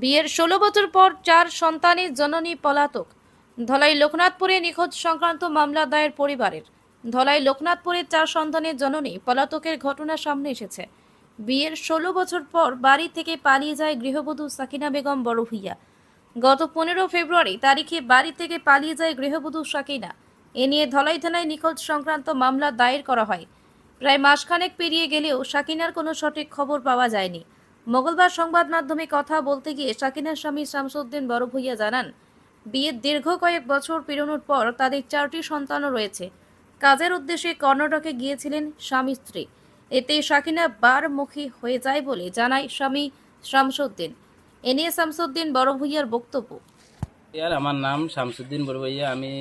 বিয়ের ষোলো বছর পর চার সন্তানের জননী পলাতক। ধলাই লোকনাথপুরে নিখোঁজ সংক্রান্ত মামলা দায়ের পরিবারের। ধলাই লোকনাথপুরে চার সন্তানের জননী পলাতকের ঘটনা সামনে এসেছে। বিয়ের ষোলো বছর পর বাড়ি থেকে পালিয়ে যায় গৃহবধূ সাকিনা বেগম বড়ভুইয়া। গত পনেরো ফেব্রুয়ারি তারিখে বাড়ি থেকে পালিয়ে যায় গৃহবধূ সাকিনা। এ নিয়ে ধলাই থানায় নিখোঁজ সংক্রান্ত মামলা দায়ের করা হয়। প্রায় মাসখানেক পেরিয়ে গেলেও সাকিনার কোনো সঠিক খবর পাওয়া যায়নি। মঙ্গলবার সংবাদ মাধ্যমে কথা বলতে গিয়ে সাকিনার স্বামী শামসুদ্দিন বড়ভূইয়া জানান, বিয়ের দীর্ঘ কয়েক বছর পেরোনোর পর তাদের চারটি সন্তানও রয়েছে। কাজের উদ্দেশ্যে কর্ণাটকে গিয়েছিলেন স্বামী স্ত্রী। এতে সাকিনা বারমুখী হয়ে যায় বলে জানায় স্বামী শামসুদ্দিন। এ নিয়ে শামসুদ্দিন বড়ভূইয়ার বক্তব্য। ইয়ার, আমার নাম শামসুদ্দিন বড় বড়ভাইয়া আমি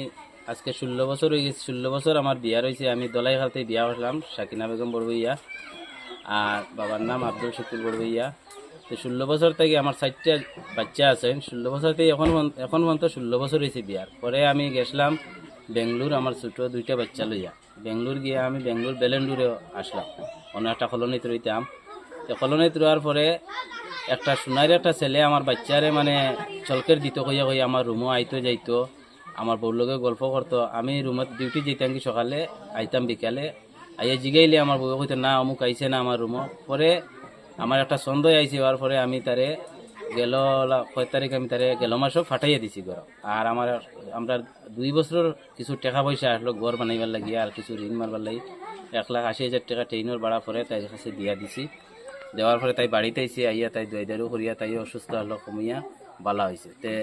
আজকে ষোলো বছর হয়ে গেছে, ষোলো বছর আমার বিয়া রয়েছে। আমি দলাইখাতে বিয়া হলাম সাকিনা বেগম বড় বড়ভাইয়া আর বাবার নাম আব্দুল শকুর বড়ভাইয়া তো ষোলো বছর থেকে আমার চারটা বাচ্চা আছে। ষোলো বছর থেকে এখন এখন পর্যন্ত ষোলো বছর হয়েছে বিয়ার। পরে আমি গেছিলাম বেঙ্গলোর আমার ছোটো দুইটা বাচ্চা লইয়া। বেঙ্গলোর গিয়ে আমি বেঙ্গলোর বেলেন্ডুরে আসলাম। অন্য একটা কলোনিতে রইতাম। তো কলোনিতে রোয়ার পরে একটা সোনার একটা ছেলে আমার বাচ্চারে মানে চলকের দিত কইয়া কইয়া আমার রুমও আইতো যাইতো। আমার বউর লগে গল্প করতো। আমি রুমত ডিউটি যেতাম কি সকালে, আইতাম বিকালে। আইয়া জিগাইলে আমার বউ কইতো, না, অমুক আইছে না আমার রুমও পরে আমার একটা সন্দেহ আইছে, হওয়ার পরে আমি তারে গেল কয় তারিখ আমি তারে গেল মাসও ফাটাইয়া দিছি ঘর। আর আমার, আমরা দুই বছর কিছু টাকা পয়সা আসলো ঘর বানাইবার লাগিয়া আর কিছু ঋণ মারবার লাগি। এক লাখ আশি হাজার টাকা ট্রেনের ভাড়া পরে তাই কাছে দিয়া দিছি। দেওয়ার পরে তাই বাড়িতে আইসি আইয়া তাই দই দারু করিয়া তাই অসুস্থ হলো কমিয়া বালা হয়েছে তে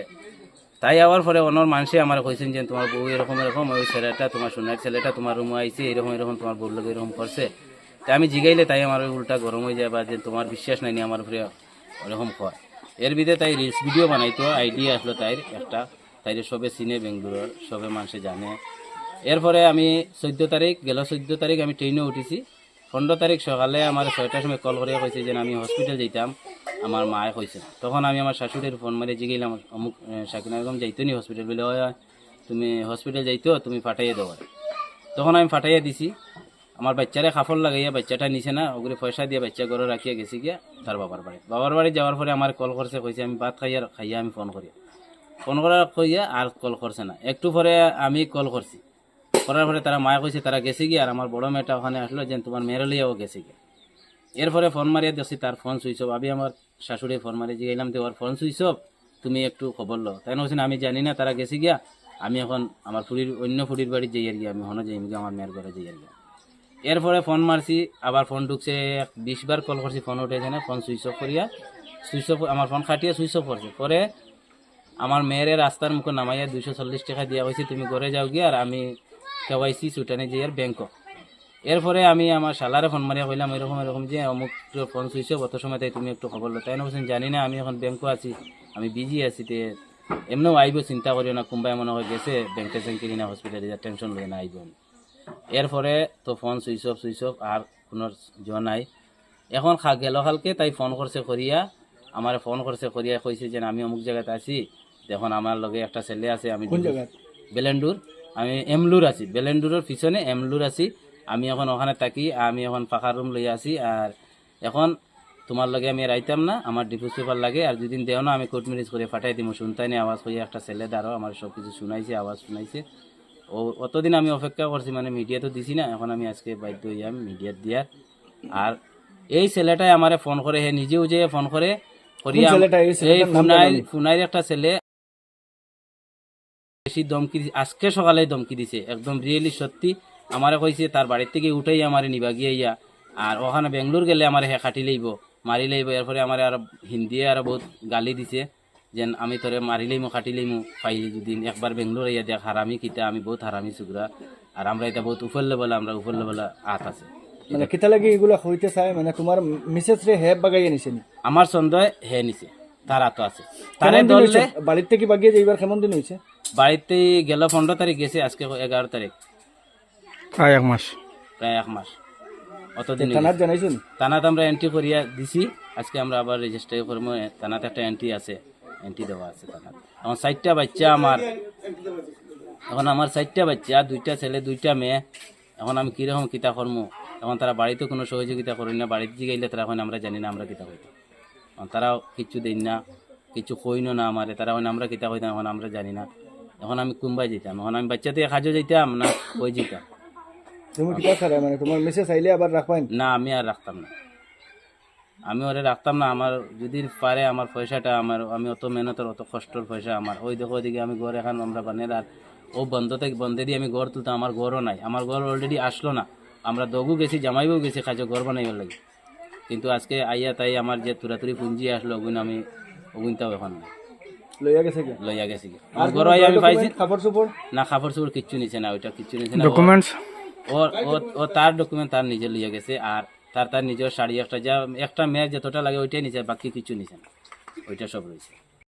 তাই আওয়ার পরে অন্য মানুষে আমার কইছেন যে, তোমার বউ এরকম এরকম, ওই ছেলেটা, তোমার সোনার ছেলেটা তোমার রুমে আইছে, এরকম এরকম, তোমার বউর লোক এরকম করছে। তাই আমি জিগাইলে তাই আমার উল্টা গরম হয়ে যায় বা যে তোমার বিশ্বাস নাই আমার উপরে ওরকম কয় এর ভিতরে তাই রিলস ভিডিও বানাইতো আইডিয়া আসলো তাইর একটা। তাই সবে চিনে বেঙ্গালোর সবে মানুষে জানে। এরপরে আমি চোদ্দ তারিখ, গেল চোদ্দ তারিখ আমি ট্রেনে উঠেছি। পনেরো তারিখ সকালে আমার ছয়টার সময় কল করে কইছে যে, আমি হসপিটাল যাইতাম। আমার মায়ে কইছে। তখন আমি আমার শাশুড়ির ফোন মারি জিগাইলাম অমুক সাকিনা বেগম যাইতো নি হসপিটাল বলে "ওই, ওই, তুমি হসপিটাল যাইতো তুমি ফাটাইয়ে দেবো তখন আমি ফাটাইয়া দিছি। আমার বাচ্চারে খাফল লাগাইয়া বাচ্চাটা নিছে না ওগুলো পয়সা দিয়ে বাচ্চা ঘরে রাখিয়া গেছি গিয়া তার বাবার বাড়ি। বাবার বাড়ি যাওয়ার পরে আমার কল করছে কইছে আমি ভাত খাইয়া খাইয়া আমি ফোন করি। ফোন করার কইয়া আর কল করছে না। একটু পরে আমি কল করছি। করার পরে তারা মায়া কইছে তারা গেছে গিয়া? আর আমার বড় মেয়েটা ওখানে আসলো যে তোমার মেয়ের লিয়াও গেছে গিয়ে। এরপরে ফোন মারিয়া দেখছি তার ফোন সুইচ অফ। আমি আমার শাশুড়ি ফোন মারি জিগাইলাম যে, ওর ফোন সুইচ অফ, তুমি একটু খবর লো তাই বলছেন আমি জানি না, তারা গেছে গিয়া। আমি এখন আমার ফুরির অন্য ফুরির বাড়ি যাই আর গিয়া, আমি হনো যাই গিয়া, আমার মেয়ের ঘরে যাই আর গিয়া। এরপরে ফোন মারছি, আবার ফোন ঢুকছে বিশ বার কল করছি, ফোন উঠেছে না, ফোন সুইচ অফ করিয়া, সুইচ অফ, আমার ফোন খাটিয়ে সুইচ অফ করছে। পরে আমার মেয়ের রাস্তার মুখে নামাইয়া দুইশো চল্লিশ টাকা দিয়া হয়েছে তুমি ঘরে যাও গিয়া আর আমি কেওয়াইসি সুটানে যাই আর ব্যাংকক। এরপরে আমি আমার শালারে ফোন মারিয়া কইলাম এরকম এরকম যে অমুক ফোন সুইচ অফ অত সময় তাই তুমি একটু খবর লো তাই না বলছেন জানি না আমি এখন ব্যাংকও আছি আমি বিজি আছি তে এমনিও আইব চিন্তা করিও না কোনবাই মনে হয় গেছে ব্যাংকে স্যাংকে কিনা হসপিটালে যা টেনশন লই না আইব এরপরে তো phone switch off switch off আর কোনো জোয়া নাই। এখন খা গেল খালকে তাই ফোন করছে করিয়া আমার ফোন করছে করিয়া কইছে যে আমি অমুক জায়গাতে আছি দেখুন আমার লগে একটা ছেলে আছে আমি বেলেন্ডুর আমি এমলুর আছি বেলেন্ডুরের পিছনে এমলুর আছি আমি এখন ওখানে থাকি আমি এখন ফাঁকা রুম লই আছি আর এখন তোমার লগে আমি রাইতাম না আমার ডিভোর্স পেপার লাগে আর দুদিন দেও না আমি কোর্ট ম্যারেজ করে ফাটাই দিব শুনতাই নি আওয়াজ হয়ে একটা ছেলে দাঁড়ো আমার সব কিছু শুনাইছে আওয়াজ শুনাইছে। ও অতদিন আমি অপেক্ষা করছি মানে মিডিয়া তো দিছি না এখন আমি আজকে বাধ্য হইয়া আমি মিডিয়াত দিয়ার আর এই ছেলেটাই আমারে ফোন করে হে নিজেও যে ফোন করে করিয়া এই একটা ছেলে বেশি দমকি দি- আজকে সকালে দমকি দিছে একদম রিয়েলি সত্যি। আমারে কইছে তার বাড়ির থেকে উঠাই আমারে নিবা গিয়ে ইয়া। আর ওখানে বেঙ্গলোর গেলে আমার হে খাটি লইব মারি লইব। এরপরে আমার আর হিন্দি আর বহুত গালি দিছে যেন আমি তোরে মারি লইমু খাটি লইমু। পাইলি যদি একবার বেঙ্গলোর ইয়া দেখ হারামি কিতা আমি বহুত হারামি সুগরা। আর আমরা এটা বহুত উপর লেভেলে আমরা উপর লেভেলে আত আছে। মানে কেতা লাগি এগুলা হইতে চায়? মানে তোমার মিসেস রে হেপ বাগাইয়ে নিছে আমার সন্দেহ হে নিছে তার আত আছে। তারে হইছে? ধরলে বাড়ির থেকে বাগিয়ে যাইবার কেমন দিন হয়েছে বাড়িতে গেল পনেরো তারিখ গেছে আজকে এগারো তারিখ। প্রায় এক মাস। প্রায় এক মাস। অতদিন থানার জানাইছেন? থানাতে আমরা এন্ট্রি করিয়া দিছি। আজকে আমরা আবার রেজিস্টার করব। থানাতে একটা এন্ট্রি আছে। এন্ট্রি দেওয়া আছে থানাতে। এখন চারটা বাচ্চা আমার। এখন আমার চারটা বাচ্চা দুইটা ছেলে দুইটা মেয়ে। এখন আমি কীরকম কিতা করব এখন তারা বাড়িতে কোনো সহযোগিতা করি না। বাড়িতে যে গেলে তারা এখন আমরা জানি না আমরা কিতা করব এখন তারাও কিচ্ছু দেন না কিছু কইনো না আমারে। তারা হইন আমরা কিতা কইতাম এখন আমরা জানি না। এখন আমি কুম্বাই যেতাম এখন আমি বাচ্চাতে থেকে খাজো যেতাম না কই যেতাম তুমি কিতা ছাড়া মানে তোমার মিসেস আইলে আবার রাখবেন? না আমি আর রাখতাম না। আমি ওরে রাখতাম না আমার যদি পারে আমার পয়সাটা আমার আমি অত মেহনতের অত কষ্টর পয়সা আমার। ওই দেখো ওইদিকে আমি ঘর এখন আমরা বানের আর ও বন্ধ থেকে বন্ধে দিয়ে আমি ঘর তুলতাম আমার ঘরও নাই। আমার ঘর অলরেডি আসলো না। আমরা দগু গেছি জামাইও গেছি কাজে ঘর বানাইবার লাগে। কিন্তু আজকে আইয়া তাই আমার যে তুরাতুরি পুঞ্জি আসলো ওগুন আমি ওগুনটাও এখন নাই। লইয়া গেছে কি? লইয়া গেছি আমার ঘর আমি পাইছি। কাপড় চোপড় না খাবার চোপড় কিচ্ছু নিছে না ওইটা কিচ্ছু নিছে না। ডকুমেন্টস ও ও ও তার ডকুমেন্ট তার নিজে লিয়ে গেছে আর তার তার নিজের শাড়ি একটা যা, একটা মেয়ের যতটা লাগে ওইটাই নিচে বাকি কিছু নিচে না। ওইটা সব রয়েছে।